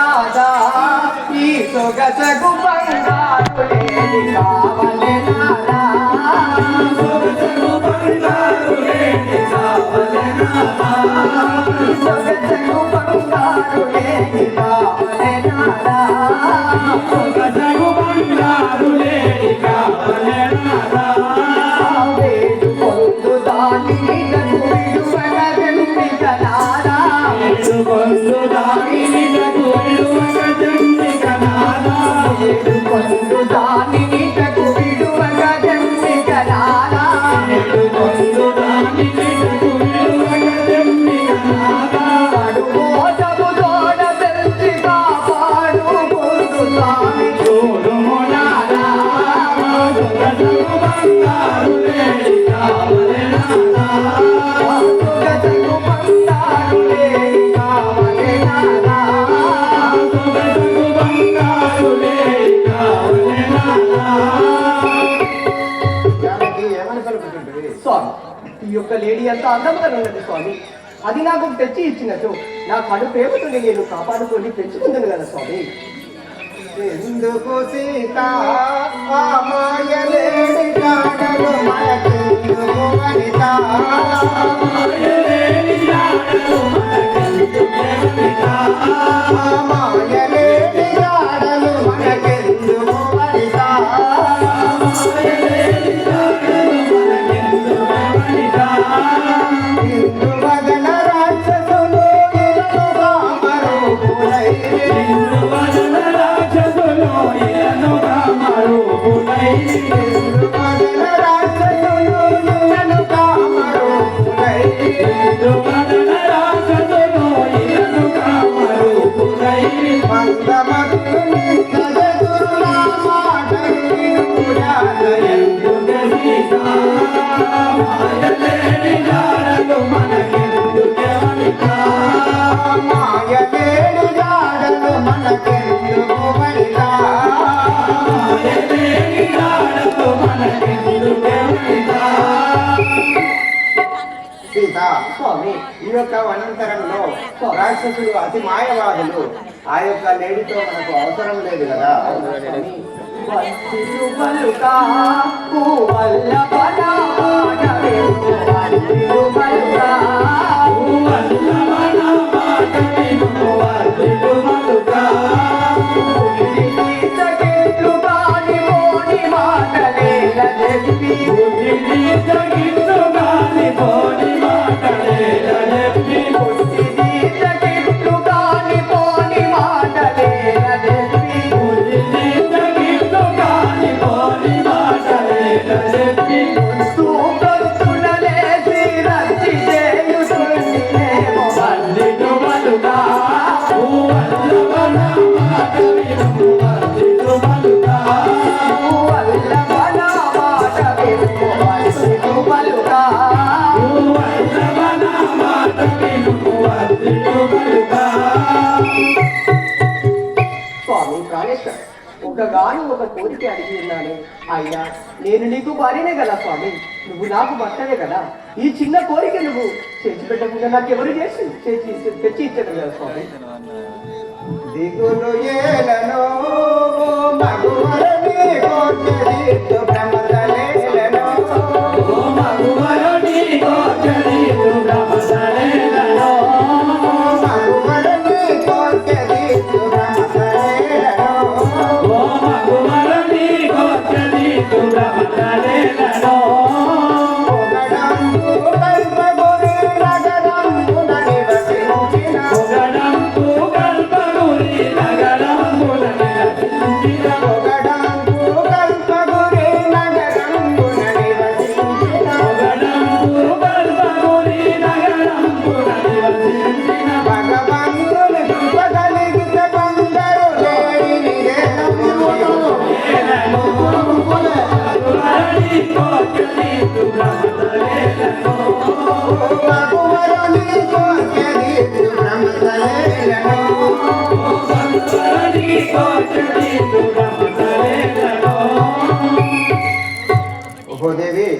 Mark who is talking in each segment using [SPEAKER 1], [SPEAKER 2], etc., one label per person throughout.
[SPEAKER 1] రాధా, ఈ సొగసగు బంగారు లేడి సొగసగు బంగారు
[SPEAKER 2] జానకి
[SPEAKER 1] స్వామి ఈ యొక్క లేడీ అంత అందంగా ఉన్నది స్వామి. అది నాకు తెచ్చి ఇచ్చినట్టు. నా కడు ప్రేమతోని నేను కాపాడుకొని పెంచుకుందని కదా స్వామి.
[SPEAKER 2] ఎందుకు సీత? ఆ మాయలేడి కాడలు మనకెందుకు వనిత? ఇంద్రువదన రాక్షసులు సీత
[SPEAKER 1] స్వామి
[SPEAKER 2] ఈ యొక్క వనంతరంలో రాక్షసులు అతి మాయవాదులు. ఆ యొక్క లేడీతో మనకు అవసరం లేదు కదా.
[SPEAKER 1] స్వామి స్వామి ప్రాణేశ్వర. ఒకగాను ఒక కోరిక అడిగి ఉన్నాను. అయ్యా నేను నీకు భార్యనే కదా స్వామి. నువ్వు నాకు భర్తనే కదా. ఈ చిన్న కోరిక నువ్వు చేసి పెట్టకుండా నాకు ఎవరు చేసి చేసి తెచ్చి ఇచ్చాను కదా స్వామి?
[SPEAKER 2] దిగులు ఏలను మగువరని కోటరీతు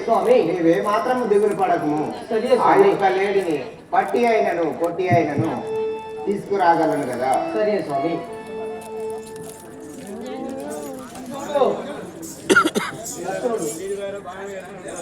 [SPEAKER 1] స్వామి
[SPEAKER 2] నీవే మాత్రం దిగులు
[SPEAKER 1] పడకు.
[SPEAKER 2] ఆ లేడిని పట్టి అయినను కొట్టి అయినను తీసుకురాగలను కదా.
[SPEAKER 1] సరే స్వామి.